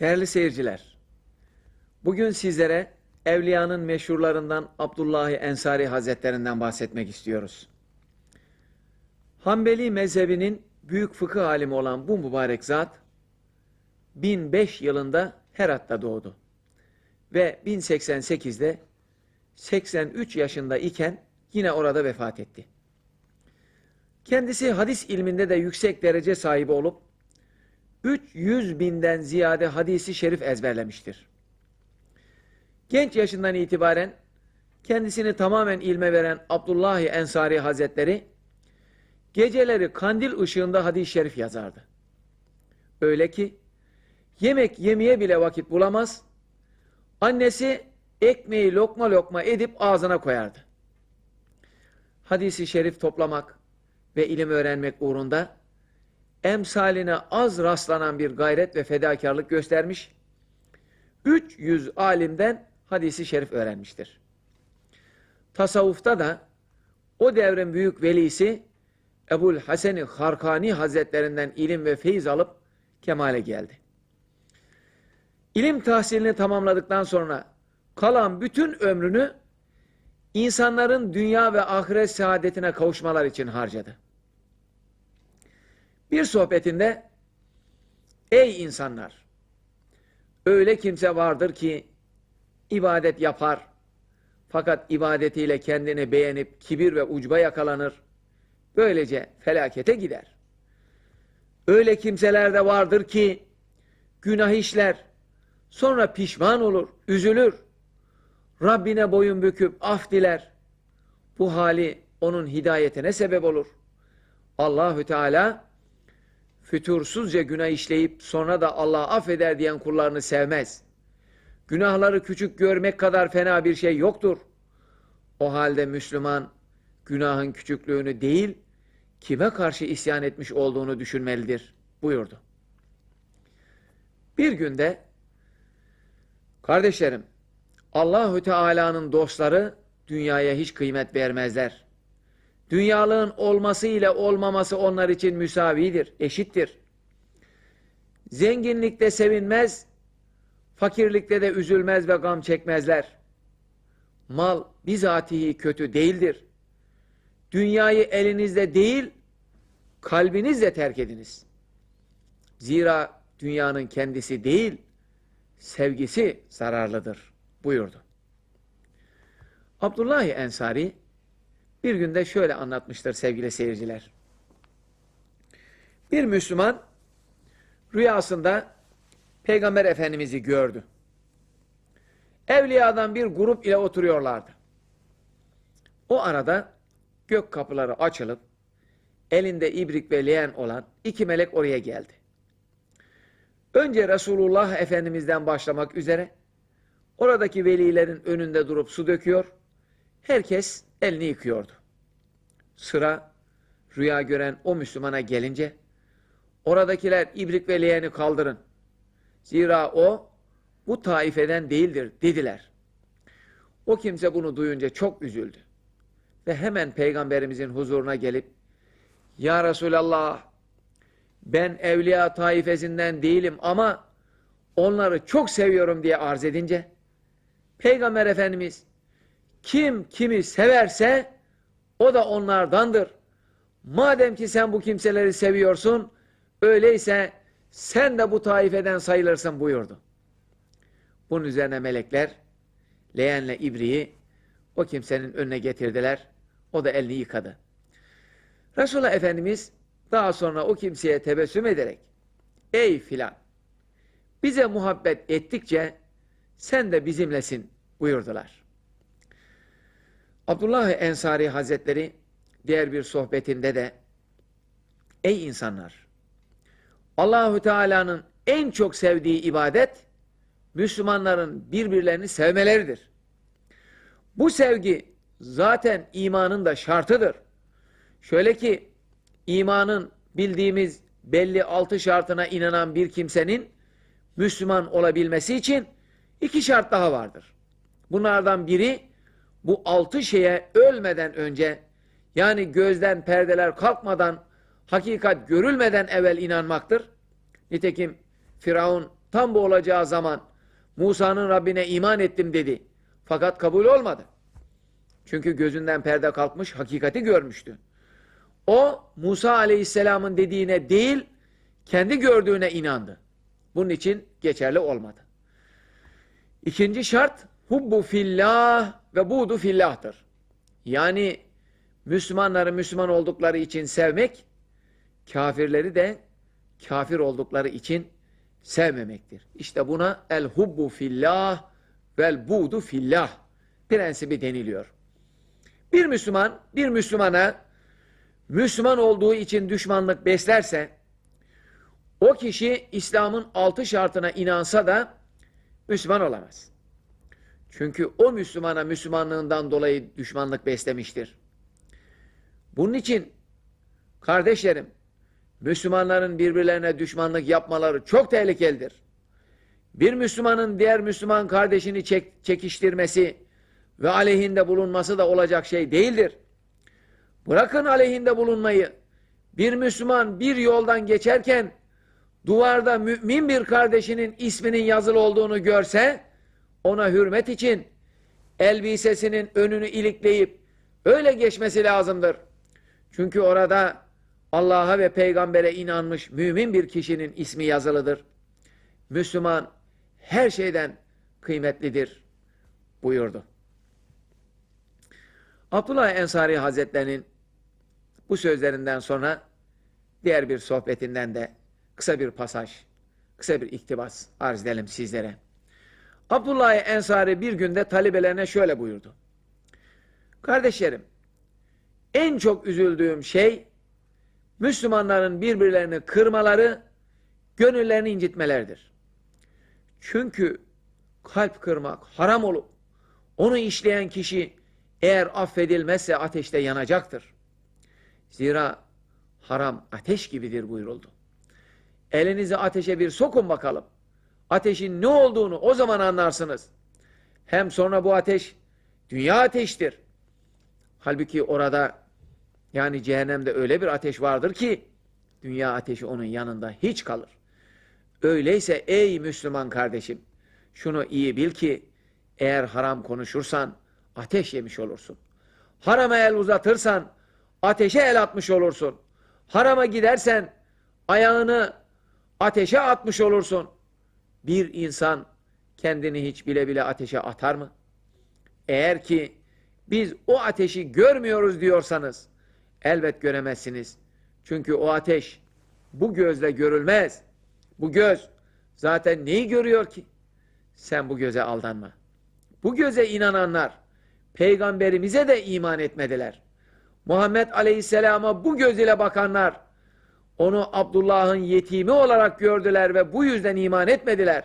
Değerli seyirciler, bugün sizlere Evliya'nın meşhurlarından Abdullah Ensari Hazretlerinden bahsetmek istiyoruz. Hanbeli mezhebinin büyük fıkıh alimi olan bu mübarek zat, 1005 yılında Herat'ta doğdu. Ve 1088'de 83 yaşında iken yine orada vefat etti. Kendisi hadis ilminde de yüksek derece sahibi olup 300 binden ziyade hadisi şerif ezberlemiştir. Genç yaşından itibaren kendisini tamamen ilme veren Abdullah Ensari Hazretleri geceleri kandil ışığında hadis-i şerif yazardı. Öyle ki yemek yemeye bile vakit bulamaz, annesi ekmeği lokma lokma edip ağzına koyardı. Hadisi şerif toplamak ve ilim öğrenmek uğrunda emsaline az rastlanan bir gayret ve fedakarlık göstermiş, 300 alimden hadisi şerif öğrenmiştir. Tasavvufta da o devrin büyük velisi Ebul Haseni Harkani Hazretlerinden ilim ve feyiz alıp kemale geldi. İlim tahsilini tamamladıktan sonra kalan bütün ömrünü insanların dünya ve ahiret saadetine kavuşmalar için harcadı. Bir sohbetinde ey insanlar öyle kimse vardır ki ibadet yapar fakat ibadetiyle kendini beğenip kibir ve ucba yakalanır. Böylece felakete gider. Öyle kimseler de vardır ki günah işler sonra pişman olur, üzülür. Rabbine boyun büküp af diler. Bu hali onun hidayetine sebep olur. Allahü Teala fütursuzca günah işleyip sonra da Allah affeder diyen kullarını sevmez. Günahları küçük görmek kadar fena bir şey yoktur. O halde Müslüman günahın küçüklüğünü değil, kime karşı isyan etmiş olduğunu düşünmelidir buyurdu. Bir günde kardeşlerim Allahü Teala'nın dostları dünyaya hiç kıymet vermezler. Dünyalığın olması ile olmaması onlar için müsavidir, eşittir. Zenginlikte sevinmez, fakirlikte de üzülmez ve gam çekmezler. Mal bizatihi kötü değildir. Dünyayı elinizde değil, kalbinizle terk ediniz. Zira dünyanın kendisi değil, sevgisi zararlıdır buyurdu. Abdullah Ensari bir günde şöyle anlatmıştır sevgili seyirciler. Bir Müslüman rüyasında Peygamber Efendimiz'i gördü. Evliyadan bir grup ile oturuyorlardı. O arada gök kapıları açılıp elinde ibrik ve leğen olan iki melek oraya geldi. Önce Resulullah Efendimiz'den başlamak üzere oradaki velilerin önünde durup su döküyor, herkes elini yıkıyordu. Sıra rüya gören o Müslümana gelince oradakiler ibrik ve leğeni kaldırın. Zira o bu taifeden değildir dediler. O kimse bunu duyunca çok üzüldü. Ve hemen peygamberimizin huzuruna gelip Ya Resulallah ben evliya taifesinden değilim ama onları çok seviyorum diye arz edince Peygamber Efendimiz kim kimi severse o da onlardandır. Madem ki sen bu kimseleri seviyorsun öyleyse sen de bu taifeden sayılırsın buyurdu. Bunun üzerine melekler leğenle ibriği o kimsenin önüne getirdiler. O da elini yıkadı. Resulullah Efendimiz daha sonra o kimseye tebessüm ederek Ey filan bize muhabbet ettikçe sen de bizimlesin buyurdular. Abdullah Ensari Hazretleri diğer bir sohbetinde de Ey insanlar! Allahü Teala'nın en çok sevdiği ibadet Müslümanların birbirlerini sevmeleridir. Bu sevgi zaten imanın da şartıdır. Şöyle ki imanın bildiğimiz belli altı şartına inanan bir kimsenin Müslüman olabilmesi için iki şart daha vardır. Bunlardan biri bu altı şeye ölmeden önce yani gözden perdeler kalkmadan hakikat görülmeden evvel inanmaktır. Nitekim Firavun tam bu olacağı zaman Musa'nın Rabbine iman ettim dedi. Fakat kabul olmadı. Çünkü gözünden perde kalkmış, hakikati görmüştü. O Musa aleyhisselamın dediğine değil, kendi gördüğüne inandı. Bunun için geçerli olmadı. İkinci şart, hubbu fillah ve budu fillahtır. Yani Müslümanları Müslüman oldukları için sevmek, kafirleri de kafir oldukları için sevmemektir. İşte buna el hubbu fillah vel budu fillah prensibi deniliyor. Bir Müslüman, bir Müslümana Müslüman olduğu için düşmanlık beslerse, o kişi İslam'ın altı şartına inansa da Müslüman olamaz. Çünkü o Müslümana Müslümanlığından dolayı düşmanlık beslemiştir. Bunun için kardeşlerim, Müslümanların birbirlerine düşmanlık yapmaları çok tehlikelidir. Bir Müslümanın diğer Müslüman kardeşini çek, çekiştirmesi ve aleyhinde bulunması da olacak şey değildir. Bırakın aleyhinde bulunmayı. Bir Müslüman bir yoldan geçerken duvarda mümin bir kardeşinin isminin yazılı olduğunu görse ona hürmet için elbisesinin önünü ilikleyip öyle geçmesi lazımdır. Çünkü orada Allah'a ve peygambere inanmış mümin bir kişinin ismi yazılıdır. Müslüman her şeyden kıymetlidir buyurdu. Abdullah Ensari Hazretlerinin bu sözlerinden sonra diğer bir sohbetinden de kısa bir pasaj, kısa bir iktibas arz edelim sizlere. Abdullah Ensari bir günde talebelerine şöyle buyurdu. Kardeşlerim, en çok üzüldüğüm şey Müslümanların birbirlerini kırmaları, gönüllerini incitmeleridir. Çünkü kalp kırmak haram olup onu işleyen kişi eğer affedilmezse ateşte yanacaktır. Zira haram ateş gibidir buyuruldu. Elinizi ateşe bir sokun bakalım. Ateşin ne olduğunu o zaman anlarsınız. Hem sonra bu ateş dünya ateştir. Halbuki orada yani cehennemde öyle bir ateş vardır ki dünya ateşi onun yanında hiç kalır. Öyleyse ey Müslüman kardeşim şunu iyi bil ki eğer haram konuşursan ateş yemiş olursun. Harama el uzatırsan ateşe el atmış olursun. Harama gidersen ayağını ateşe atmış olursun. Bir insan kendini hiç bile bile ateşe atar mı? Eğer ki biz o ateşi görmüyoruz diyorsanız elbet göremezsiniz. Çünkü o ateş bu gözle görülmez. Bu göz zaten neyi görüyor ki? Sen bu göze aldanma. Bu göze inananlar peygamberimize de iman etmediler. Muhammed Aleyhisselam'a bu göz ile bakanlar onu Abdullah'ın yetimi olarak gördüler ve bu yüzden iman etmediler.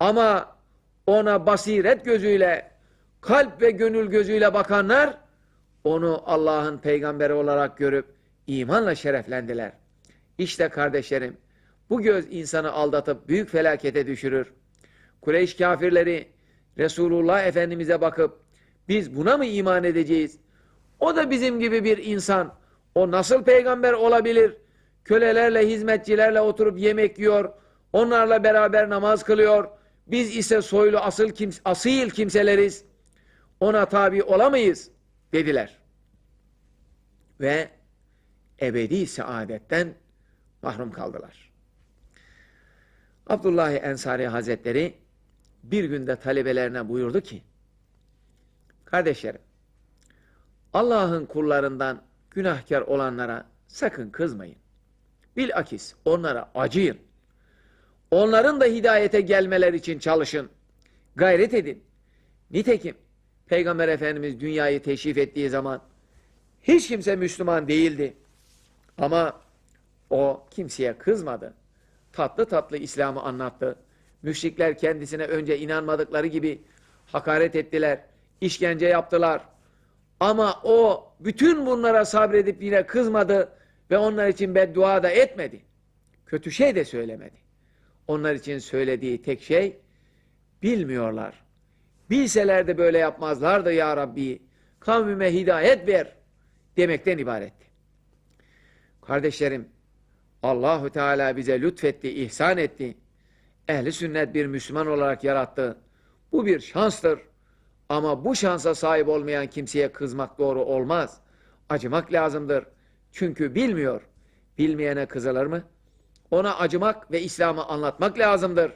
Ama ona basiret gözüyle, kalp ve gönül gözüyle bakanlar onu Allah'ın peygamberi olarak görüp imanla şereflendiler. İşte kardeşlerim bu göz insanı aldatıp büyük felakete düşürür. Kureyş kafirleri Resulullah Efendimiz'e bakıp biz buna mı iman edeceğiz? O da bizim gibi bir insan. O nasıl peygamber olabilir? Kölelerle, hizmetçilerle oturup yemek yiyor. Onlarla beraber namaz kılıyor. Biz ise soylu asıl kims asil kimseleriz. Ona tabi olamayız dediler. Ve ebedi saadetten mahrum kaldılar. Abdullah Ensari Hazretleri bir günde talebelerine buyurdu ki Kardeşlerim Allah'ın kullarından günahkar olanlara sakın kızmayın. Bilakis onlara acıyın. Onların da hidayete gelmeler için çalışın. Gayret edin. Nitekim Peygamber Efendimiz dünyayı teşrif ettiği zaman hiç kimse Müslüman değildi. Ama o kimseye kızmadı. Tatlı tatlı İslam'ı anlattı. Müşrikler kendisine önce inanmadıkları gibi hakaret ettiler, işkence yaptılar. Ama o bütün bunlara sabredip yine kızmadı ve onlar için beddua da etmedi. Kötü şey de söylemedi. Onlar için söylediği tek şey bilmiyorlar. Bilseler de böyle yapmazlardı ya Rabbi. Kavmime hidayet ver demekten ibaretti. Kardeşlerim Allahu Teala bize lütfetti, ihsan etti. ehli sünnet bir Müslüman olarak yarattı. Bu bir şanstır. Ama bu şansa sahip olmayan kimseye kızmak doğru olmaz. Acımak lazımdır. Çünkü bilmiyor. Bilmeyene kızılır mı? Ona acımak ve İslam'ı anlatmak lazımdır.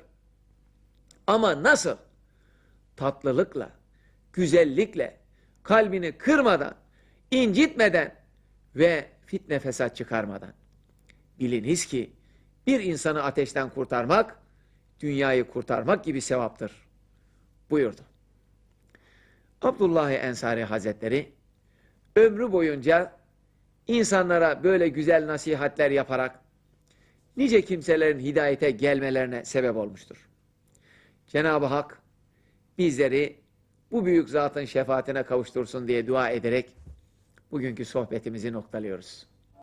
Ama nasıl? Tatlılıkla, güzellikle, kalbini kırmadan, incitmeden ve fitne fesat çıkarmadan. Biliniz ki bir insanı ateşten kurtarmak, dünyayı kurtarmak gibi sevaptır. Buyurdu. Abdullah Ensari Hazretleri ömrü boyunca insanlara böyle güzel nasihatler yaparak nice kimselerin hidayete gelmelerine sebep olmuştur. Cenab-ı Hak bizleri bu büyük zatın şefaatine kavuştursun diye dua ederek bugünkü sohbetimizi noktalıyoruz.